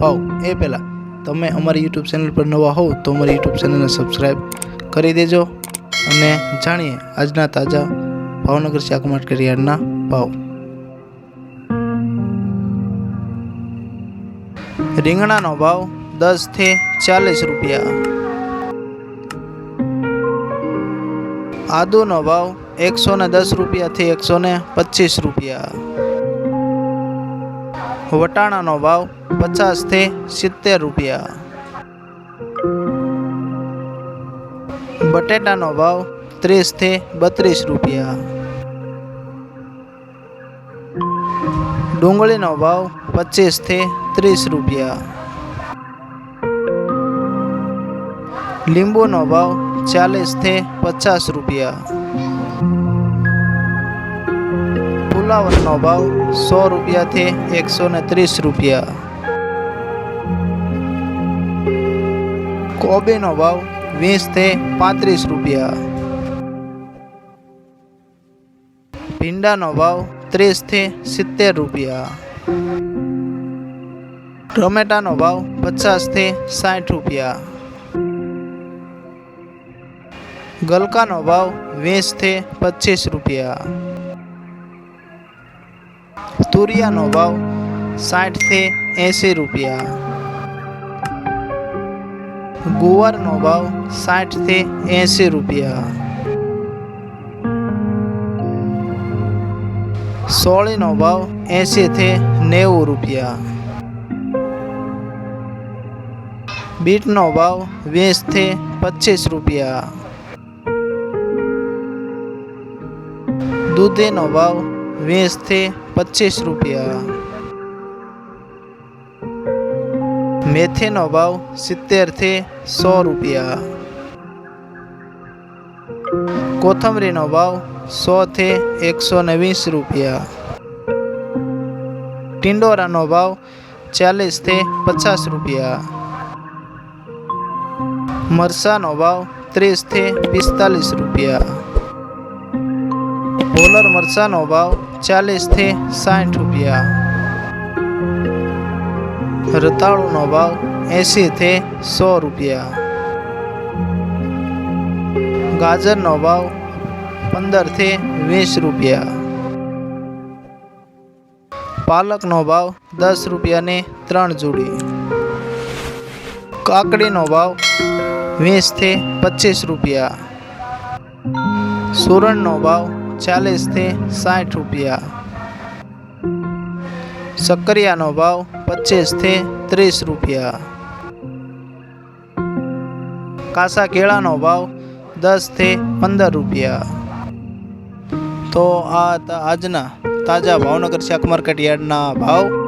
ભાવ એ પહેલાં. તમે અમારી યુટ્યુબ ચેનલ પર નવા હોવ તો અમારી યુટ્યુબ ચેનલને સબસ્ક્રાઈબ કરી દેજો અને જાણીએ આજના તાજા ભાવનગર શાક માર્કેટ યાર્ડના ભાવ. રીંગણાનો ભાવ દસથી ચાલીસ રૂપિયા. આદુનો ભાવ એકસો ને દસ રૂપિયાથી એકસો ને પચીસ રૂપિયા. વટાણાનો ભાવ પચાસથી સિત્તેર રૂપિયા. બટેટાનો ભાવ ત્રીસથી બત્રીસ રૂપિયા. ડુંગળીનો ભાવ પચીસથી ત્રીસ રૂપિયા. લીંબુનો ભાવ ચાલીસથી પચાસ રૂપિયા. ફુલાવરનો ભાવ સો રૂપિયાથી એકસો ને ત્રીસ રૂપિયા. કોબીનો ભાવ વીસથી પાંત્રીસ રૂપિયા. ભીંડાનો ભાવ ત્રીસથી સિત્તેર રૂપિયા. ટમેટાનો ભાવ પચાસથી સાઠ રૂપિયા. ગલકાનો ભાવ વીસથી પચીસ રૂપિયા. તુરિયાનો ભાવ સાઠથી એંસી રૂપિયા. ગુવારનો ભાવ સાઠથી એંસી રૂપિયા. સોળીનો ભાવ એંસીથી નેવું રૂપિયા. બીટનો ભાવ વીસથી પચીસ રૂપિયા. દૂધીનો ભાવ વીસથી પચીસ રૂપિયા મેથીનો ભાવ સિત્તેરથી સો રૂપિયા કોથમરીનો ભાવ સોથી એકસો ને વીસ રૂપિયા ટિંડોરાનો ભાવ ચાલીસથી પચાસ રૂપિયા મરસાનો ભાવ ત્રીસથી પિસ્તાલીસ રૂપિયા પોલર મરચાનો ભાવ ચાલીસથી સાઠ રૂપિયા. રતાળુનો ભાવ એંશીથી સો રૂપિયા. ગાજરનો ભાવ પંદરથી વીસ રૂપિયા. પાલકનો ભાવ દસ રૂપિયાની ત્રણ જોડી. કાકડીનો ભાવ વીસથી પચીસ રૂપિયા. સુરણનો ભાવ ચાલીસથી સાઠ રૂપિયા. સક્કરિયાનો ભાવ પચીસથી ત્રીસ રૂપિયા. કાસા કેળાનો ભાવ દસથી પંદર રૂપિયા. તો આ આજના તાજા ભાવનગર શાક માર્કેટ યાર્ડના ભાવ.